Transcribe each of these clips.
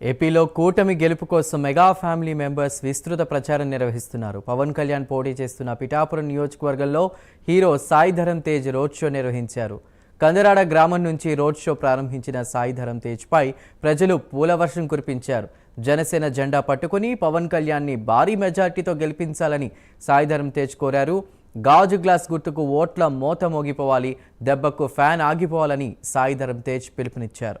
ఏపీలో కూటమి గెలుపు కోసం మెగా ఫ్యామిలీ మెంబర్స్ విస్తృత ప్రచారం నిర్వహిస్తున్నారు. పవన్ కళ్యాణ్ పోటీ చేస్తున్న పిఠాపురం నియోజకవర్గంలో hero Sai Dharam Tej road show నిర్వహించారు. కందరాడ గ్రామం నుంచి రోడ్ షో ప్రారంభించిన సాయిధరం తేజ్పై ప్రజలు పూలవర్షం కురిపించారు. జనసేన జెండా పట్టుకుని పవన్ కళ్యాణ్ని భారీ మెజార్టీతో గెలిపించాలని సాయిధరం తేజ్ కోరారు. గాజు గ్లాస్ గుర్తుకు ఓట్ల మోత మోగిపోవాలి దెబ్బకు ఫ్యాన్ ఆగిపోవాలని సాయిధరం తేజ్ పిలుపునిచ్చారు.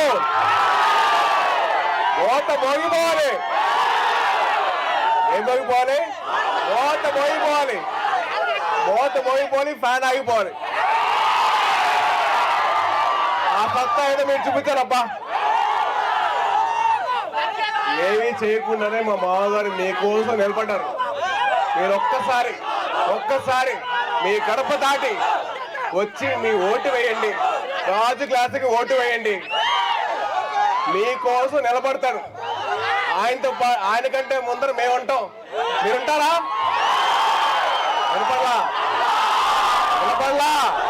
మన గుర్తు ఓట మోగిపోవాలి. ఏం మోగిపోవాలి ఓట మోగిపోవాలి. ఓట మోగిపోవాలి ఫ్యాన్ ఆగిపోవాలి. ఆ పక్క ఏదో మీరు చూపించారబ్బా. ఏమీ చేయకుండానే మా మామగారు మీకోసం నిలబడ్డారు. మీరు ఒక్కసారి ఒక్కసారి మీ గడప దాటి వచ్చి మీ ఓటు వేయండి. రాజు క్లాసుకి ఓటు వేయండి. మీకోసం నిలబడతాను. ఆయనతో పా- ఆయన కంటే ముందర మేము ఉంటాం మీరుంటారా? వినపడలా? వినపడలా?